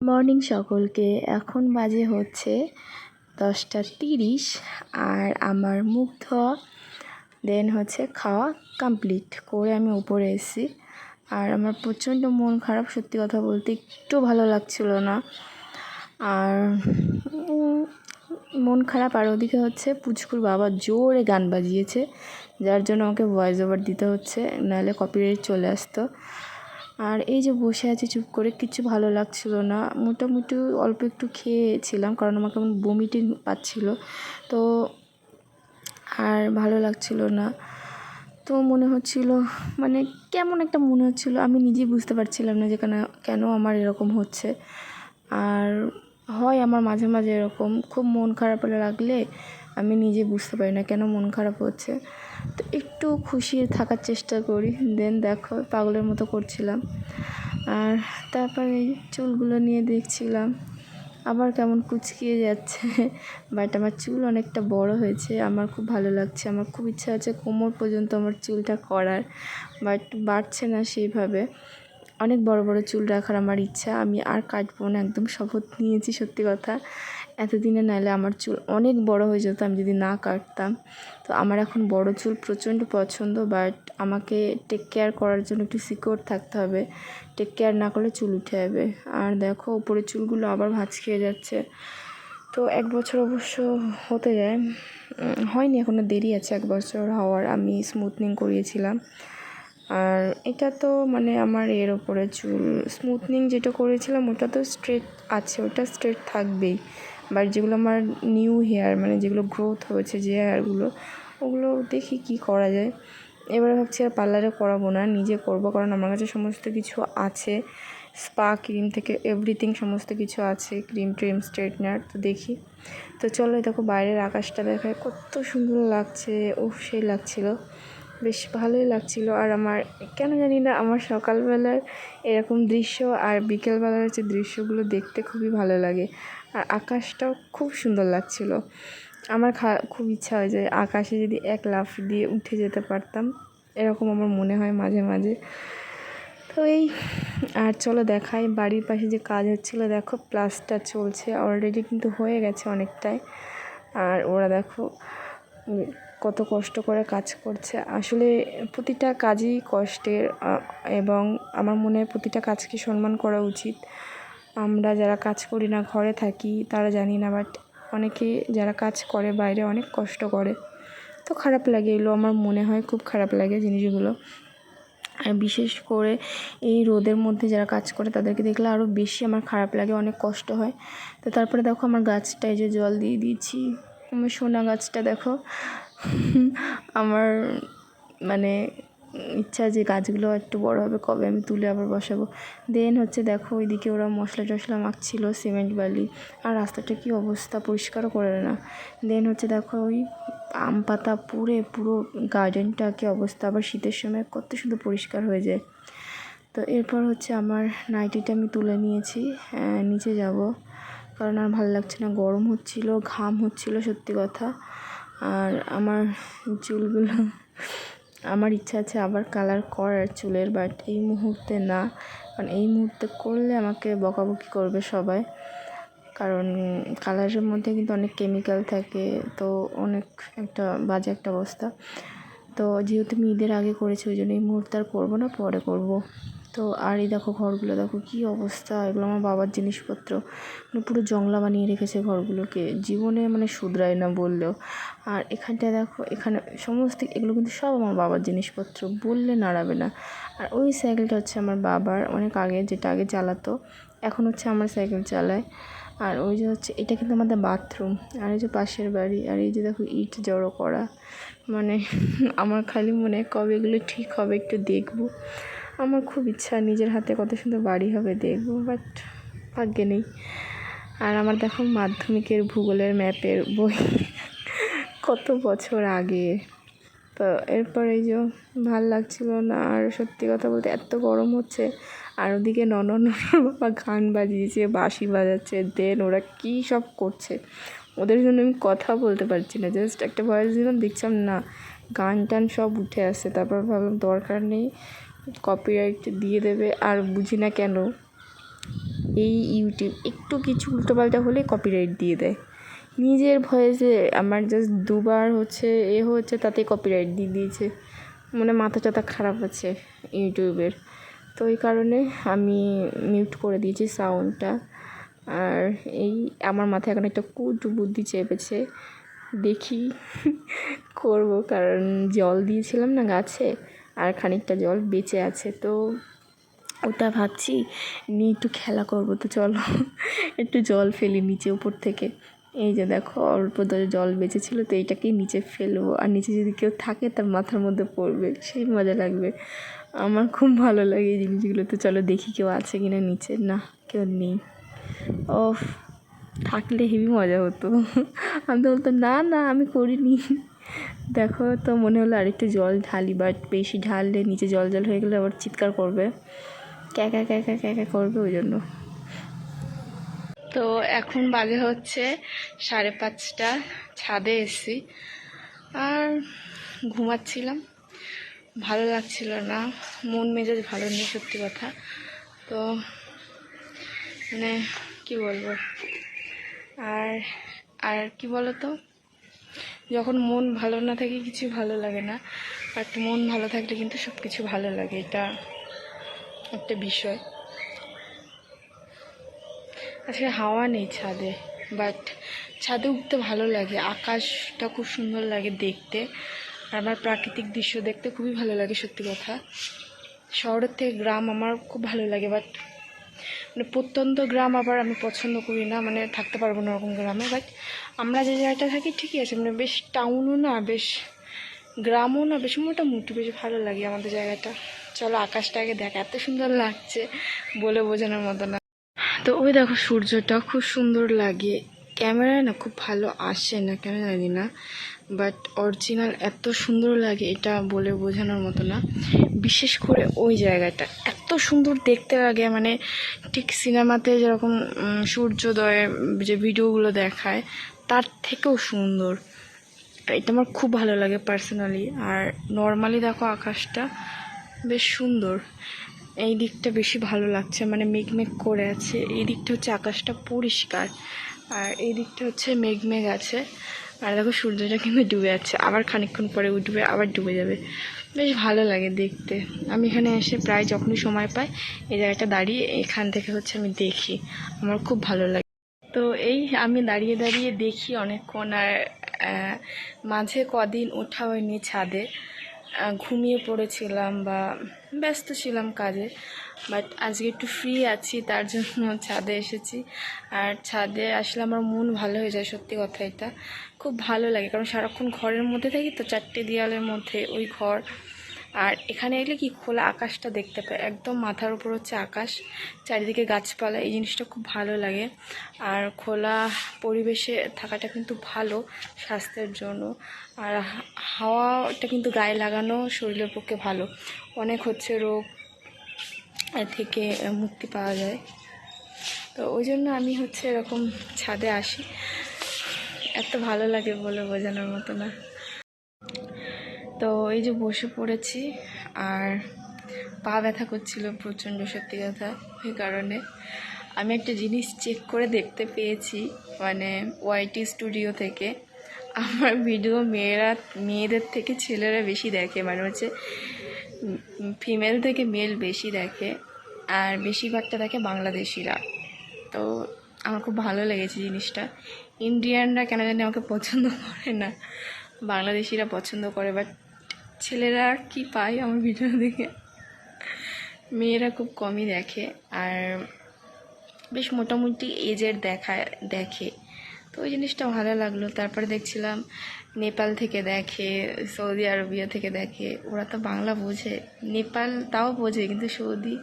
Morning সকলকে। এখন বাজে হচ্ছে দশটা তিরিশ আর আমার মুখ ধোয়া দেন হচ্ছে খাওয়া কমপ্লিট করে আমি উপরে এসেছি। আর আমার প্রচণ্ড মন খারাপ, সত্যি কথা বলতে একটু ভালো লাগছিল না। আর মন খারাপ। আর ওদিকে হচ্ছে পুচকুর বাবা জোরে গান বাজিয়েছে, যার জন্য আমাকে ভয়েস ওভার দিতে হচ্ছে, নাহলে কপিরাইট চলে আসতো। আর এই যে বসে আছি, চুপ করে কিছু ভালো লাগছিল না। মোটামুটি অল্প একটু খেয়েছিলাম, কারণ আমার কেমন বমিটি পাচ্ছিল। তো আর ভালো লাগছিল না। তো মনে হচ্ছিল মানে কেমন একটা মনে হচ্ছিল, আমি নিজেই বুঝতে পারছিলাম না যে কেন কেন আমার এরকম হচ্ছে। আর হয় আমার মাঝে মাঝে এরকম, খুব মন খারাপ লাগলে আমি নিজে বুঝতে পারি না কেন মন খারাপ হচ্ছে। তো একটু খুশি থাকার চেষ্টা করি। দেন দেখো, পাগলের মতো করছিলাম। আর তারপরে এই চুলগুলো নিয়ে দেখছিলাম। আবার কেমন কুচকিয়ে যাচ্ছে। বাট আমার চুল অনেকটা বড় হয়েছে। আমার খুব ভালো লাগছে। আমার খুব ইচ্ছা আছে কোমর পর্যন্ত আমার চুলটা করার। বাট বাড়ছে না সেইভাবে। অনেক বড় বড় চুল রাখার আমার ইচ্ছা। আমি আর কাটবো না। একদম শপথ নিয়েছি সত্যি কথা। এতদিনে নাহলে আমার চুল অনেক বড় হয়ে যেত, আমি যদি না কাটতাম। তো আমার এখন বড় চুল প্রচণ্ড পছন্দ বাট আমাকে টেক কেয়ার করার জন্য একটু সিকিওর থাকতে হবে। টেক কেয়ার না করলে চুল উঠে যাবে। আর দেখো উপরে চুলগুলো আবার ভাঁজ খেয়ে যাচ্ছে। তো এক বছর অবশ্য হতে যায়। হয়নি এখনও দেরি আছে এক বছর হওয়ার। আমি স্মুথনিং করিয়েছিলাম। আর এটা তো মানে আমার এর ওপরে চুল। স্মুথনিং যেটা করেছিলাম, ওটা তো স্ট্রেট আছে, ওটা স্ট্রেট থাকবেই। বাট যেগুলো আমার নিউ হেয়ার মানে যেগুলো গ্রোথ হয়েছে, যে হেয়ারগুলো ওগুলো দেখি কি করা যায়। এবারে ভাবছি আর পার্লারে করাবো না, নিজে করব, কারণ আমার কাছে সমস্ত কিছু আছে। স্পা ক্রিম থেকে এভরিথিং সমস্ত কিছু আছে ক্রিম ট্রিম স্ট্রেটনার তো দেখি। তো চলো দেখো বাইরের আকাশটা দেখায়, কত সুন্দর লাগছে ও সেই লাগছিল। বেশ ভালোই লাগছিল, আর আমার, কেন জানি না, আমার সকালবেলার এরকম দৃশ্য আর বিকেলবেলার যে দৃশ্যগুলো দেখতে খুবই ভালো লাগে। আর আকাশটাও খুব সুন্দর লাগছিল। আমার খা, খুব ইচ্ছা হয় যে আকাশে যদি এক লাফ দিয়ে উঠে যেতে পারতাম। এরকম আমার মনে হয় মাঝে মাঝে। তো এই, আর চলো দেখাই। বাড়ির পাশে যে কাজ হচ্ছিল, দেখো প্লাস্টার চলছে। অলরেডি কিন্তু হয়ে গেছে অনেকটাই। আর ওরা দেখো কত কষ্ট করে কাজ করছে। আসলে প্রতিটা কাজই কষ্টের এবং আমার মনে হয় প্রতিটা কাজকে সম্মান করা উচিত। আমরা যারা কাজ করি না, ঘরে থাকি তারা জানি না বাট অনেকে যারা কাজ করে বাইরে অনেক কষ্ট করে। তো খারাপ লাগে এগুলো, আমার মনে হয় খুব খারাপ লাগে জিনিসগুলো। আর বিশেষ করে এই রোদের মধ্যে যারা কাজ করে তাদেরকে দেখলে আরও বেশি আমার খারাপ লাগে, অনেক কষ্ট হয়। তো তারপরে দেখো আমার গাছটায় যে জল দিয়ে দিয়েছি। আমার সোনা গাছটা দেখো। আমার মানে ইচ্ছা যে গাছগুলো একটু বড় হবে, কবে আমি তুলে আবার বসাবো। দেন হচ্ছে দেখো ওইদিকে ওরা মশলা টশলা মাখছিল, সিমেন্ট বালি, আর রাস্তাটা কি অবস্থা পরিষ্কারও করে না। দেন হচ্ছে দেখো ওই আম পাতা পুড়ে পুরো গার্ডেনটা কি অবস্থা, আবার শীতের সময় কত সুন্দর পরিষ্কার হয়ে যায়। তো এরপর হচ্ছে আমার নাইটিটা আমি তুলে নিয়েছি নিচে যাব। কারণ আর ভালো লাগছে না, গরম হচ্ছিল, ঘাম হচ্ছিল সত্যি কথা। আর আমার চুলগুলো আমার ইচ্ছা আছে আবার কালার করার চুলের বাট এই মুহূর্তে না। কারণ এই মুহূর্তে করলে আমাকে বকাবকি করবে সবাই। কারণ কালারের মধ্যে কিন্তু অনেক কেমিক্যাল থাকে, তো অনেক একটা বাজে একটা অবস্থা। তো যেহেতু আমি ঈদের আগে করেছি, ওই জন্য এই মুহূর্তে আর করব না, পরে করব। তো আর এই দেখো ঘরগুলো, দেখো কী অবস্থা? এগুলো আমার বাবার জিনিসপত্র। মানে পুরো জংলা বানিয়ে রেখেছে ঘরগুলোকে। জীবনে মানে শুধরায় না বললেও। আর এখানটায় দেখো, এখানে সমস্ত, এগুলো কিন্তু সব আমার বাবার জিনিসপত্র। বললে নাড়াবে না। আর ওই সাইকেলটা হচ্ছে আমার বাবার। অনেক আগে, যেটা আগে চালাতো, এখন হচ্ছে আমার সাইকেল চালায়। আর ওই যে হচ্ছে, এটা কিন্তু আমাদের বাথরুম। আর এই যে পাশের বাড়ি, আর এই যে দেখো ইট জড়ো করা। মানে আমার খালি মনে কবে এগুলো ঠিক হবে একটু দেখব। আমার খুব ইচ্ছা নিজের হাতে কত সুন্দর বাড়ি হবে দেখব বাট ভাগ্যে নেই। আর আমার দেখো মাধ্যমিকের ভূগোলের ম্যাপের বই কত বছর আগে। তো এরপরে এই যে ভালো লাগছিল না, আর সত্যি কথা বলতে এত গরম হচ্ছে, আর ওদিকে ননদ বাবা গান বাজিয়েছে, বাঁশি বাজাচ্ছে দেন ওরা কী সব করছে? ওদের জন্য আমি কথা বলতে পারছি না জাস্ট একটা ভয়েস দিলাম, দেখছিলাম না গান টান সব উঠে আসছে, তারপর ভাবলাম দরকার নেই। কপিরাইট দিয়ে দেবে আর বুঝি না কেন, এই ইউটিউব একটু কিছু উল্টোপাল্টা হলে কপিরাইট দিয়ে দেয়। নিজের ভয়েসে আমার জাস্ট দুবার হচ্ছে, এ হচ্ছে তাতে কপিরাইট দিয়ে দিয়েছে। মানে মাথা টাথা খারাপ আছে ইউটিউবের। তো ওই কারণে আমি মিউট করে দিয়েছি সাউন্ডটা আর এই আমার মাথায় এখন একটা কুট বুদ্ধি চেপেছে। দেখি করব, কারণ জল দিয়েছিলাম না গাছে। আর খানিকটা জল বেঁচে আছে, তো ওটা ভাবছি নিয়ে একটু খেলা করব, তো চলো। একটু জল ফেলি নিচে উপর থেকে। এই যে দেখো, অল্প ধরে জল বেঁচেছিলো, তো এইটাকেই নিচে ফেলব। আর নিচে যদি কেউ থাকে, তার মাথার মধ্যে পড়বে, সেই মজা লাগবে। আমার খুব ভালো লাগে এই জিনিসগুলো, তো চলো দেখি কেউ আছে কিনা নিচে। না, কেউ নেই। ও থাকলে হেভি মজা হতো। আমি তো বলতাম, না না, আমি করিনি। দেখো তো মনে হলো আরেকটু জল ঢালি বাট বেশি ঢাললে নিচে জল জল হয়ে গেলে আবার চিৎকার করবে। ক্যাকা ক্যাকা ক্যাকা করবে ওই জন্য। তো এখন বাজে হচ্ছে সাড়ে পাঁচটা, ছাদে এসেছি। আর ঘুমাচ্ছিলাম। ভালো লাগছিল না। মন মেজাজ ভালো নেই, সত্যি কথা। তো মানে কি বলব? আর আর কি বলো তো যখন মন ভালো না থাকে, কিছু ভালো লাগে না। বাট মন ভালো থাকলে কিন্তু সব কিছু ভালো লাগে, এটা একটা বিষয়। আজকে হাওয়া নেই ছাদে বাট ছাদে উঠতে ভালো লাগে, আকাশটা খুব সুন্দর লাগে দেখতে। আমার প্রাকৃতিক দৃশ্য দেখতে খুবই ভালো লাগে, সত্যি কথা। শহরের থেকে গ্রাম আমার খুব ভালো লাগে বাট মানে প্রত্যন্ত গ্রাম আবার আমি পছন্দ করি না মানে থাকতে পারব না ওরকম গ্রামে বাট আমরা যে জায়গাটা থাকি ঠিকই আছে মানে বেশ টাউনও না, বেশ গ্রামও না, বেশ মোটামুটি বেশ ভালো লাগে আমাদের জায়গাটা। চলো আকাশটা আগে দেখা, এত সুন্দর লাগছে বলে বোঝানোর মতো না। তো ওই দেখো সূর্যটা, খুব সুন্দর লাগে। ক্যামেরায় না খুব ভালো আসে না, কেন জানি না। বাট অরিজিনাল এত সুন্দর লাগে এটা বলে বোঝানোর মতো না। বিশেষ করে ওই জায়গাটা। এত সুন্দর দেখতে লাগে মানে ঠিক সিনেমাতে যেরকম সূর্যোদয়ের যে ভিডিওগুলো দেখায় তার থেকেও সুন্দর। এটা আমার খুব ভালো লাগে পার্সোনালি আর নর্মালি দেখো আকাশটা বেশ সুন্দর। এই দিকটা বেশি ভালো লাগছে মানে মেঘমেঘ করে আছে। এই দিকটা হচ্ছে আকাশটা পরিষ্কার। আর এই দিকটা হচ্ছে মেঘমেঘ আছে। আর দেখো সূর্যটা কিন্তু ডুবে যাচ্ছে আবার খানিকক্ষণ পরে উঠবে, আবার ডুবে যাবে। বেশ ভালো লাগে দেখতে। আমি এখানে এসে প্রায় যখনই সময় পাই, এই জায়গাটা দাঁড়িয়ে এখান থেকে হচ্ছে আমি দেখি। আমার খুব ভালো লাগে। তো এই আমি দাঁড়িয়ে দাঁড়িয়ে দেখি অনেকক্ষণ আর মাঝে কদিন ওঠা হয়নি ছাদে। ঘুমিয়ে পড়েছিলাম বা ব্যস্ত ছিলাম কাজে বাট আজকে একটু ফ্রি আছি, তার জন্য ছাদে এসেছি। আর ছাদে আসলে আমার মন ভালো হয়ে যায়, সত্যি কথা এটা। খুব ভালো লাগে, কারণ সারাক্ষণ ঘরের মধ্যে থাকি তো চারটে দেওয়ালের মধ্যে ওই ঘর আর এখানে এলে কি খোলা আকাশটা দেখতে পাই? একদম মাথার উপর হচ্ছে আকাশ, চারিদিকে গাছপালা, এই জিনিসটা খুব ভালো লাগে। আর খোলা পরিবেশে থাকাটা কিন্তু ভালো স্বাস্থ্যের জন্য। আর হাওয়াটা কিন্তু গায়ে লাগানো শরীরের পক্ষে ভালো। অনেক হচ্ছে রোগ থেকে মুক্তি পাওয়া যায়। তো ওই জন্য আমি হচ্ছে এরকম ছাদে আসি। এত ভালো লাগে বলে বোঝানোর মতো না। তো এই যে বসে পড়েছি, আর পা ব্যথা করছিল, প্রচণ্ড সত্যি কথা ওই কারণে। আমি একটা জিনিস চেক করে দেখতে পেয়েছি মানে ওয়াইটি স্টুডিও থেকে। আমার ভিডিও মেয়েরা, মেয়েদের থেকে ছেলেরা বেশি দেখে মানে হচ্ছে ফিমেল থেকে মেল বেশি দেখে, আর বেশিরভাগটা দেখে বাংলাদেশিরা। তো আমার খুব ভালো লেগেছে জিনিসটা। ইন্ডিয়ানরা কেন জানি আমাকে পছন্দ করে না, বাংলাদেশিরা পছন্দ করে বাট ছেলেরা কি পায় আমার ভিডিও দেখে? মেয়েরা খুব কমই দেখে আর বেশ মোটামুটি এজের দেখায় দেখে। তো ওই জিনিসটা ভালো লাগল। তারপরে দেখছিলাম নেপাল থেকে দেখে, সৌদি আরবিয়া থেকে দেখে। ওরা তো বাংলা বোঝে। নেপাল তাও বোঝে, কিন্তু সৌদি,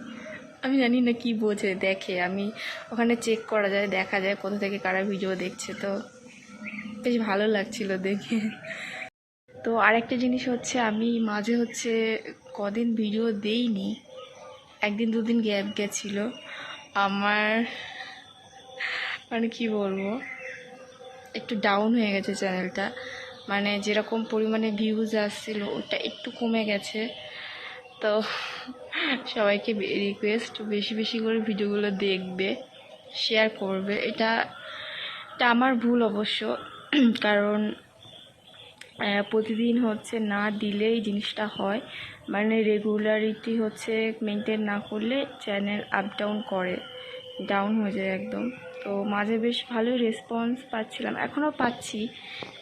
আমি জানি না কি বোঝে, দেখে। আমি ওখানে চেক করা যায়, দেখা যায় কোথা থেকে কারা ভিডিও দেখছে। তো বেশ ভালো লাগছিল দেখে। তো আরেকটা জিনিস হচ্ছে আমি মাঝে হচ্ছে কদিন ভিডিও দেইনি। একদিন দুদিন গ্যাপ গেছিল। আমার মানে কি বলব? একটু ডাউন হয়ে গেছে চ্যানেলটা মানে যেরকম পরিমাণে ভিউজ আসছিল, ওটা একটু কমে গেছে। তো সবাইকে রিকোয়েস্ট বেশি বেশি করে ভিডিওগুলো দেখবে শেয়ার করবে। এটা এটা আমার ভুল অবশ্য। কারণ প্রতিদিন হচ্ছে না দিলে এই জিনিসটা হয়। মানে রেগুলারিটি হচ্ছে মেনটেন না করলে চ্যানেল আপ ডাউন করে ডাউন হয়ে যায় একদম। তো মাঝে বেশ ভালোই রেসপন্স পাচ্ছিলাম। এখনও পাচ্ছি,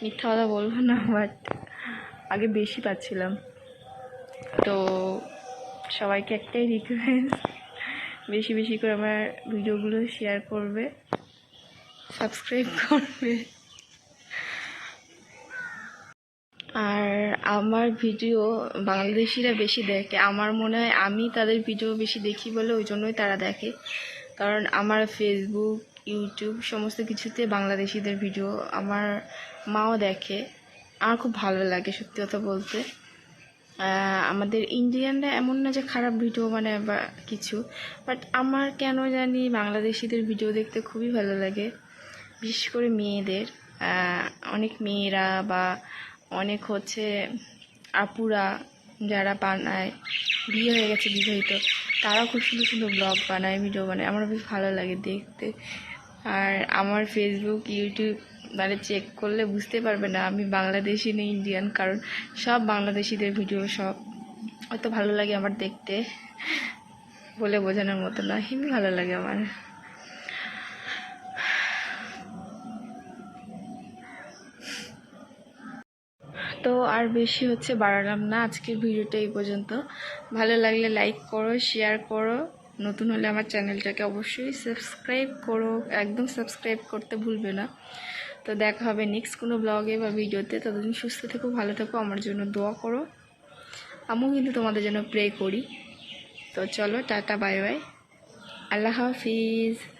মিথ্যা কথা বলব না বাট আগে বেশি পাচ্ছিলাম। তো সবাইকে একটাই রিকোয়েস্ট বেশি বেশি করে আমার ভিডিওগুলো শেয়ার করবে সাবস্ক্রাইব করবে। আর আমার ভিডিও বাংলাদেশিরা বেশি দেখে। আমার মনে হয় আমি তাদের ভিডিও বেশি দেখি বলে ওই জন্যই তারা দেখে। কারণ আমার ফেসবুক ইউটিউব সমস্ত কিছুতে বাংলাদেশিদের ভিডিও আমার মাও দেখে। আমার খুব ভালো লাগে সত্যি কথা বলতে। আমাদের ইন্ডিয়ানরা এমন না যে খারাপ ভিডিও মানে বা কিছু। বাট আমার কেন জানি বাংলাদেশিদের ভিডিও দেখতে খুবই ভালো লাগে। বিশেষ করে মেয়েদের। অনেক মেয়েরা বা অনেক হচ্ছে আপুরা যারা বানায়, বিয়ে হয়ে গেছে বিবাহিত, তারাও খুব সুন্দর সুন্দর ব্লগ বানায় ভিডিও বানায়। আমার বেশ ভালো লাগে দেখতে। আর আমার ফেসবুক ইউটিউব মানে চেক করলে বুঝতে পারবে না, আমি বাংলাদেশি না ইন্ডিয়ান কারণ সব বাংলাদেশিদের ভিডিও সব। অত ভালো লাগে আমার দেখতে, বলে বোঝানোর মতো না, হেবি ভালো লাগে আমার। তো আর বেশি হচ্ছে বাড়ালাম না। আজকের ভিডিওটা এই পর্যন্ত। ভালো লাগলে লাইক করো শেয়ার করো। নতুন হলে আমার চ্যানেলটাকে অবশ্যই সাবস্ক্রাইব করো। একদম সাবস্ক্রাইব করতে ভুলবে না। তো দেখা হবে নেক্সট কোনো ব্লগে বা ভিডিওতে। ততদিন সুস্থ থেকো, ভালো থেকো, আমার জন্য দোয়া করো। আমিও কিন্তু তোমাদের জন্য প্রে করি। তো চলো, টাটা বাই বাই আল্লাহ হাফিজ।